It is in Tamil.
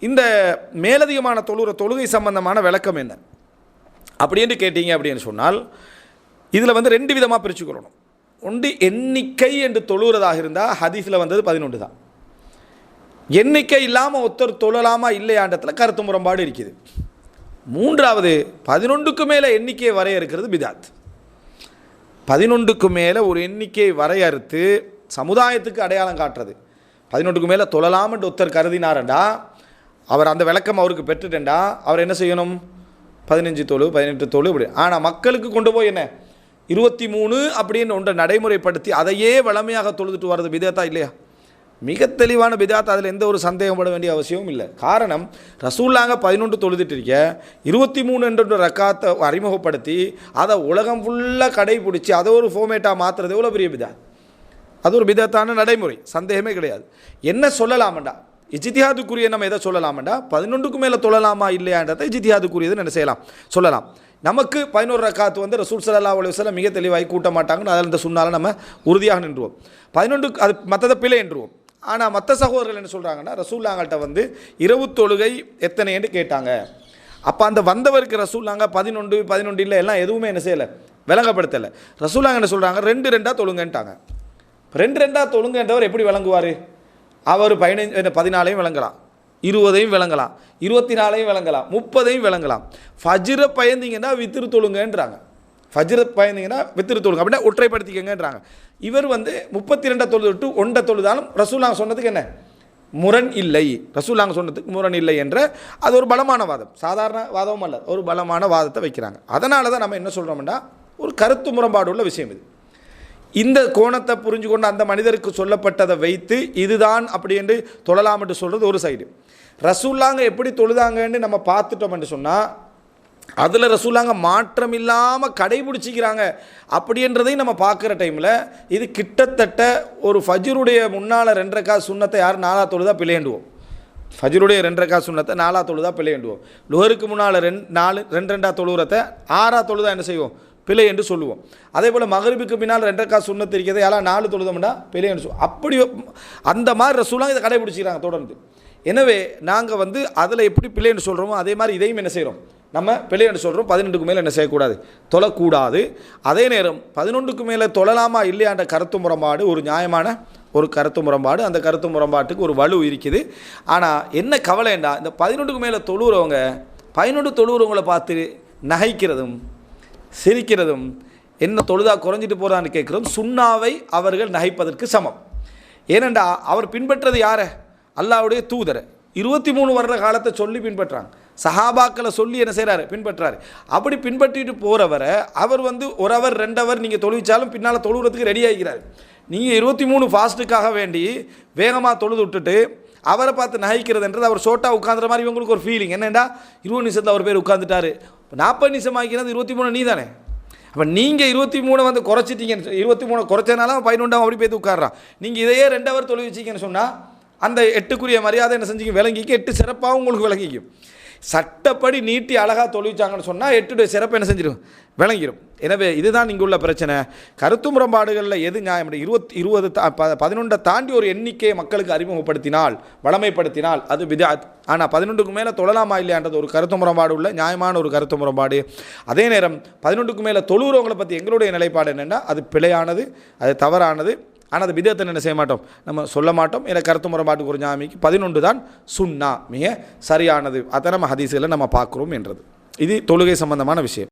இந்த மேலதிகமான தொழுகிற தொழுகை சம்பந்தமான விளக்கம் என்ன? அப்படின்னு கேட்டீங்க அப்படின்னு சொன்னால் இதில் வந்து ரெண்டு விதமாக பிரிச்சுக்கொள்ளணும். ஒன்று எண்ணிக்கை என்று தொழுகிறதாக இருந்தால் ஹதீஸில் வந்தது பதினொன்று தான். எண்ணிக்கை இல்லாமல் ஒருத்தர் தொழலாமா இல்லையாண்டத்தில் கருத்து முரண்பாடு இருக்குது. மூன்றாவது பதினொன்றுக்கு மேலே எண்ணிக்கையை வரையறுக்கிறது பிதாத். பதினொன்றுக்கு மேலே ஒரு எண்ணிக்கையை வரையறுத்து சமுதாயத்துக்கு அடையாளம் காட்டுறது. பதினொன்றுக்கு மேலே தொழலாம்னு ஒருத்தர் கருதினாரண்டா அவர் அந்த விளக்கம் அவருக்கு பெற்றுட்டேன்டா அவர் என்ன செய்யணும்? பதினஞ்சு தொழு பதினெட்டு தொழு இப்படி. ஆனால் மக்களுக்கு கொண்டு போய் என்ன? இருபத்தி மூணு அப்படின்னு ஒன்றை நடைமுறைப்படுத்தி அதையே வளமையாக தொழுதுட்டு வர்றது விதத்தா இல்லையா? மிக தெளிவான பிதாத் அதில் எந்த ஒரு சந்தேகப்பட வேண்டிய அவசியமும் இல்லை. காரணம் ரசூல்லாங்க பதினொன்று தொழுதுட்டு இருக்க இருபத்தி மூணு என்ற ரக்காத்தை அறிமுகப்படுத்தி அதை உலகம் ஃபுல்லாக கடைபிடிச்சி அதை ஒரு ஃபோமேட்டாக மாற்றுறது எவ்வளோ பெரிய பிதாத்? அது ஒரு விதத்தான நடைமுறை. சந்தேகமே கிடையாது. என்ன சொல்லலாமண்டா? இஜித்தியாதுக்குரிய நம்ம எதை சொல்லலாமண்டா? பதினொன்றுக்கு மேலே தொழலாமா இல்லையான்றதை இஜித்தியாதுக்குரியது என்ன செய்யலாம்? சொல்லலாம். நமக்கு பதினோரு ரக்காத்து வந்து ரசூல் சல்லா அலி மிக தெளிவாகி கூட்ட மாட்டாங்கன்னு அதில் இந்த சொன்னாலும் நம்ம உறுதியாக நின்றுவோம். பதினொன்றுக்கு அது மற்றதை பிழை என்றுவோம். ஆனால் மற்ற சகோதரர்கள் என்ன சொல்கிறாங்கன்னா ரசூல்லாங்கள்ட்ட வந்து இரவு தொழுகை எத்தனைன்னு கேட்டாங்க. அப்போ அந்த வந்தவருக்கு ரசூல்லாங்க பதினொன்று பதினொன்று இல்லை எல்லாம் எதுவுமே என்ன செய்யலை? விளங்கப்படுத்தலை. ரசூலாங்க என்ன சொல்கிறாங்க ரெண்டு ரெண்டாக தொழுங்கன்ட்டாங்க. ரெண்டு ரெண்டாக தொழுங்கன்றவர் எப்படி விளங்குவார்? அவர் பதினஞ்சு பதினாலையும் விளங்கலாம். இருபதையும் விளங்கலாம். இருபத்தி நாலையும் விளங்கலாம். முப்பதையும் விளங்கலாம். ஃபஜ்ர பயந்தீங்கன்னா வித்திரு தொழுங்கன்றாங்க. ஃபஜ்ர பயந்தீங்கன்னா வித்திரு தொழுங்க. அப்படின்னா ஒற்றைப்படுத்திக்கங்கன்றாங்க. இவர் வந்து முப்பத்தி ரெண்டை தொழுது விட்டு ஒன்றை தொழுதாலும் ரசூலாங்க சொன்னதுக்கு என்ன? முரண் இல்லை. ரசூலாங்க சொன்னதுக்கு முரண் இல்லை என்ற அது ஒரு பலமான வாதம். சாதாரண வாதமும் அல்ல. ஒரு பலமான வாதத்தை வைக்கிறாங்க. அதனால தான் நம்ம என்ன சொல்கிறோம்னா ஒரு கருத்து முரண்பாடு உள்ள விஷயம் இது. இந்த கோணத்தை புரிஞ்சு கொண்டு அந்த மனிதருக்கு சொல்லப்பட்டதை வைத்து இதுதான் அப்படி என்று தொழலாம் என்று சொல்கிறது ஒரு சைடு. ரசூல்லாங்க எப்படி தொழுதாங்கன்னு நம்ம பார்த்துட்டோம் என்று சொன்னால் அதில் ரசூலாங்க மாற்றம் இல்லாமல் கடைபிடிச்சிக்கிறாங்க அப்படின்றதையும் நம்ம பார்க்குற டைமில் இது கிட்டத்தட்ட ஒரு ஃபஜ்ருடைய முன்னால் ரெண்டரைக்கா சுண்ணத்தை யார் நாலா தொழுதா பிழையண்டுவோம். ஃபஜ்ருடைய ரெண்டரைக்கா சுண்ணத்தை நாலா தொழுதா பிழையண்டுவோம். லுகருக்கு முன்னால் ரெண்டு நாலு ரெண்டு ரெண்டா தொழுகிறத ஆறா தொழுதா என்ன செய்வோம்? பிழை என்று சொல்லுவோம். அதே போல் மகரிபுக்கு பின்னால் ரெண்டரைக்கா சுண்ணத்து இருக்கிறது யாரா நாலு தொழுதம்னா பிழை என்று சொல்லுவோம் அப்படி அந்த மாதிரி ரசூலாம் இதை கடைபிடிச்சிக்கிறாங்க தொடர்ந்து. எனவே நாங்கள் வந்து அதில் எப்படி பிள்ளைன்னு சொல்கிறோமோ அதே மாதிரி இதையும் என்ன செய்கிறோம் நம்ம பிள்ளைன்னு சொல்கிறோம் பதினெண்டுக்கு மேலே என்ன செய்யக்கூடாது? தொழக்கூடாது. அதே நேரம் பதினொன்றுக்கு மேலே தொழலாமா இல்லையான்ற கருத்து முரம்பாடு ஒரு நியாயமான ஒரு கருத்து முரம்பாடு அந்த கருத்து முரம்பாட்டுக்கு ஒரு வலு இருக்குது. ஆனால் என்ன கவலைண்டா இந்த பதினொன்றுக்கு மேலே தொழுகிறவங்க பதினொன்று தொழுகிறவங்களை பார்த்து நகைக்கிறதும் சிரிக்கிறதும் என்ன தொழுதா குறைஞ்சிட்டு போகிறான்னு கேட்குறோம். சுண்ணாவை அவர்கள் நகைப்பதற்கு சமம். ஏனெண்டா அவர் பின்பற்றது யாரை? அல்லாவுடைய தூதரை. இருபத்தி மூணு வருட காலத்தை சொல்லி பின்பற்றாங்க. சஹாபாக்களை சொல்லி என்ன செய்கிறாரு பின்பற்றாரு. அப்படி பின்பற்றிட்டு போகிறவரை அவர் வந்து ஒரு அவர் ரெண்டவர் நீங்கள் தொழுவிச்சாலும் பின்னால் தொழுகிறதுக்கு ரெடி ஆகிக்கிறார். நீங்கள் இருபத்தி மூணு ஃபாஸ்ட்டுக்காக வேண்டி வேகமாக தொழுது விட்டுட்டு அவரை பார்த்து நகைக்கிறதுன்றது அவர் ஷோட்டாக உட்காந்துற மாதிரி இவங்களுக்கு ஒரு ஃபீலிங் என்னென்னா இருபது நிமிஷத்தில் அவர் பேர் உட்காந்துட்டாரு நாற்பது நிமிஷம் ஆகிக்கிறது இருபத்தி மூணு நீ தானே அப்போ நீங்கள் இருபத்தி மூணு வந்து குறைச்சிட்டீங்கன்னு இருபத்தி மூணு குறைச்சனால பதினொன்றாம் அப்படி போய் உட்காடுறான் நீங்கள் இதையே ரெண்டு அவர் தொழில் வச்சிங்கன்னு சொன்னால் அந்த எட்டுக்குரிய மரியாதை என்ன செஞ்சுக்கும்? விளங்கிக்கு எட்டு சிறப்பாகவும் உங்களுக்கு விளங்கிக்கும். சட்டப்படி நீட்டி அழகாக தொழிச்சாங்கன்னு சொன்னால் எட்டுடைய சிறப்பு என்ன செஞ்சிடும் விளங்கிடும் எனவே இதுதான் இங்கே உள்ள பிரச்சனை. கருத்து முரண்பாடுகளில் எது நியாயம்? இருபத்தி இருபது தா ப பதினொன்றை தாண்டி ஒரு எண்ணிக்கையை மக்களுக்கு அறிமுகப்படுத்தினால் வளமைப்படுத்தினால் அது விதாத் ஆனால் பதினொன்றுக்கு மேலே தொழலாமா இல்லையான்றது ஒரு கருத்து முரண்பாடு உள்ள நியாயமான ஒரு கருத்து முரண்பாடு. அதே நேரம் பதினொன்றுக்கு மேலே தொழுகிறவங்களை பற்றி எங்களுடைய நிலைப்பாடு என்னென்னா அது பிழையானது அது தவறானது. ஆனால் அது விதத்தை என்ன செய்ய மாட்டோம்? நம்ம சொல்ல மாட்டோம். இல்லை கருத்து முறைப்பாட்டுக்கு ஒரு ஞாமிக்கு பதினொன்று தான் சுண்ணா. மிக சரியானது. அதை நம்ம ஹதீஸில் நம்ம பார்க்குறோம் என்றது. இது தொழுகை சம்பந்தமான விஷயம்.